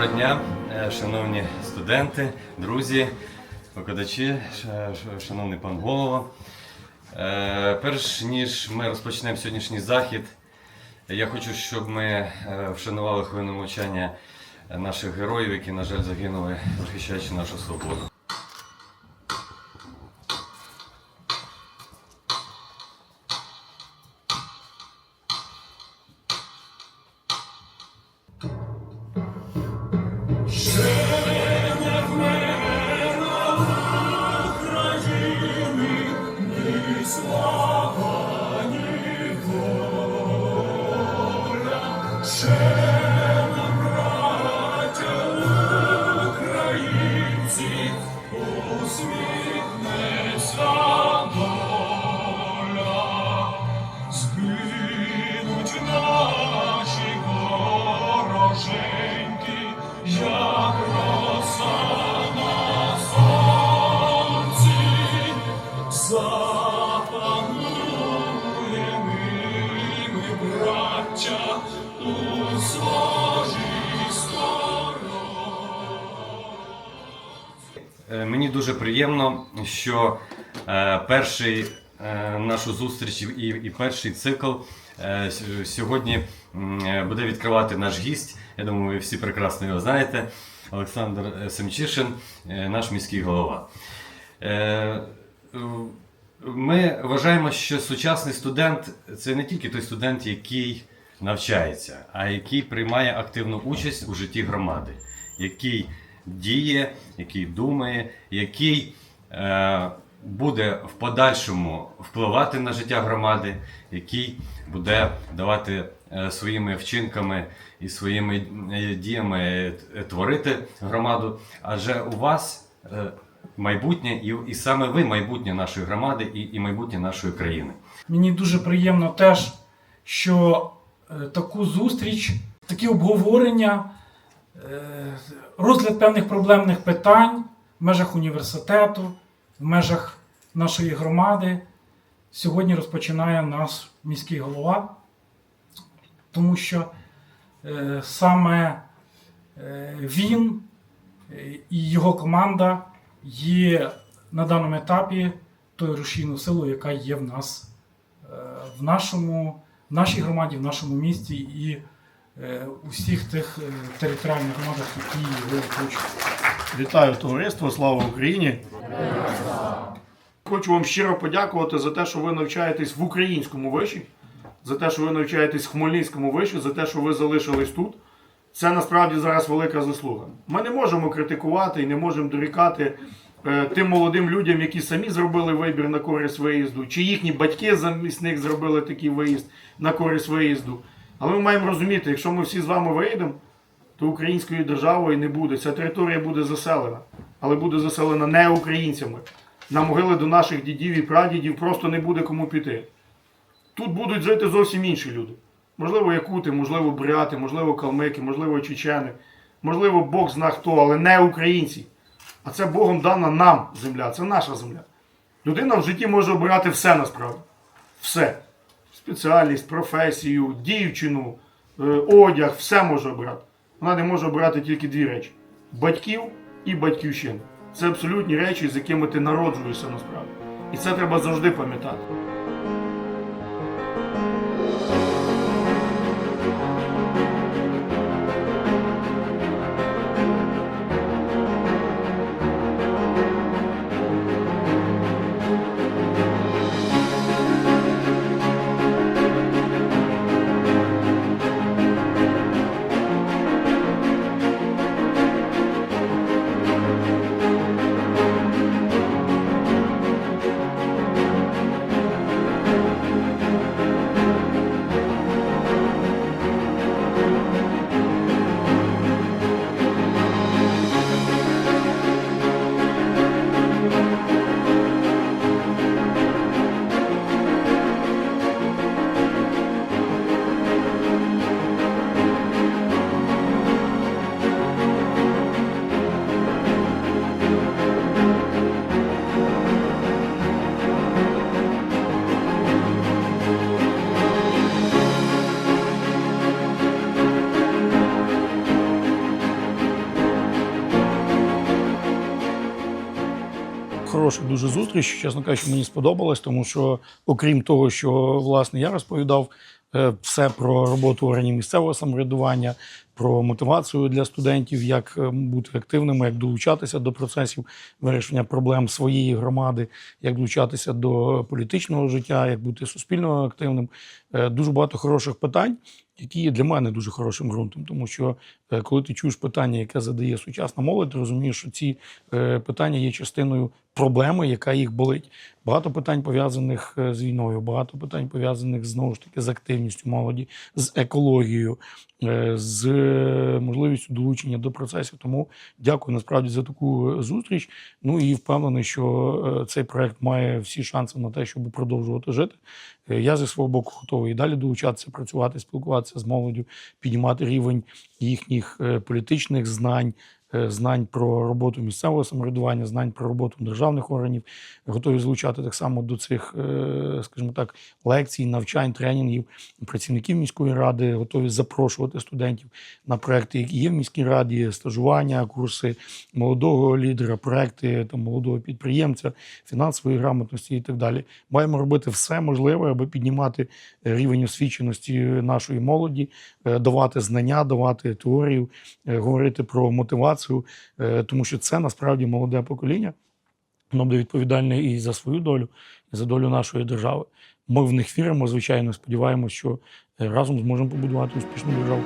Доброго дня, е, шановні студенти, друзі, викладачі, шановний пан голова. Е, Перш ніж ми розпочнемо сьогоднішній захід, я хочу, щоб ми е, вшанували хвилину мовчання наших героїв, які, на жаль, загинули, захищаючи нашу свободу. Мені дуже приємно, що е, перший е, нашу зустріч і, і перший цикл е, сьогодні е, буде відкривати наш гість. Я думаю, ви всі прекрасно його знаєте. Олександр е, Семчишин, е, наш міський голова. Е, Ми вважаємо, що сучасний студент це не тільки той студент, який навчається, а який приймає активну участь у житті громади, який діє, який думає, який е, буде в подальшому впливати на життя громади, який буде давати е, своїми вчинками і своїми е, діями е, творити громаду. Адже у вас е, майбутнє, і, і саме ви майбутнє нашої громади і, і майбутнє нашої країни. Мені дуже приємно теж, що таку зустріч, такі обговорення, е, розгляд певних проблемних питань в межах університету, в межах нашої громади. Сьогодні розпочинає наш міський голова, тому що е, саме е, він е, і його команда є на даному етапі тою рушійною силою, яка є в нас е, в нашому, в нашій громаді, в нашому місті і е, у всіх тих е, територіальних громадах, які його оточують. Вітаю товариство, слава Україні! Хочу вам щиро подякувати за те, що ви навчаєтесь в українському виші, за те, що ви навчаєтесь в Хмельницькому виші, за те, що ви залишились тут. Це насправді зараз велика заслуга. Ми не можемо критикувати і не можемо дорікати тим молодим людям, які самі зробили вибір на користь виїзду, чи їхні батьки замість них зробили такий виїзд на користь виїзду. Але ми маємо розуміти, якщо ми всі з вами виїдемо, то українською державою не буде. Ця територія буде заселена, але буде заселена не українцями. На могили до наших дідів і прадідів просто не буде кому піти. Тут будуть жити зовсім інші люди. Можливо, якути, можливо, буряти, можливо, калмики, можливо, чечени, можливо, Бог зна хто, але не українці. А це Богом дана нам земля, це наша земля. Людина в житті може обирати все насправді. Все. Спеціальність, професію, дівчину, е, одяг, все може обирати. Вона не може обирати тільки дві речі: батьків і батьківщину. Це абсолютні речі, з якими ти народжуєшся насправді. І це треба завжди пам'ятати. Хороша дуже зустріч. Чесно кажучи, мені сподобалось, тому що, окрім того, що власне я розповідав е, все про роботу органів місцевого самоврядування, про мотивацію для студентів, як е, бути активними, як долучатися до процесів вирішення проблем своєї громади, як долучатися до політичного життя, як бути суспільно активним. Е, Дуже багато хороших питань, які є для мене дуже хорошим ґрунтом, тому що коли ти чуєш питання, яке задає сучасна молодь, ти розумієш, що ці питання є частиною проблеми, яка їх болить. Багато питань пов'язаних е, з війною, багато питань пов'язаних знову ж таки з активністю молоді, з екологією, е, з е, можливістю долучення до процесів. Тому дякую насправді за таку зустріч. Ну і впевнений, що цей проект має всі шанси на те, щоб продовжувати жити. Я зі свого боку готовий і далі долучатися, працювати, спілкуватися з молоддю, піднімати рівень їхніх політичних знань, знань про роботу місцевого самоврядування, знань про роботу державних органів. Готові залучати так само до цих, е, скажімо так, лекцій, навчань, тренінгів працівників міської ради, готові запрошувати студентів на проекти, які є в міській раді, стажування, курси молодого лідера, проекти там, молодого підприємця, фінансової грамотності і так далі. Маємо робити все можливе, аби піднімати рівень освіченості нашої молоді, е, давати знання, давати теорію, е, говорити про мотивацію, е, тому що це насправді молоде покоління. Воно буде відповідальне і за свою долю, і за долю нашої держави. Ми в них віримо, звичайно, сподіваємося, що е, разом зможемо побудувати успішну державу.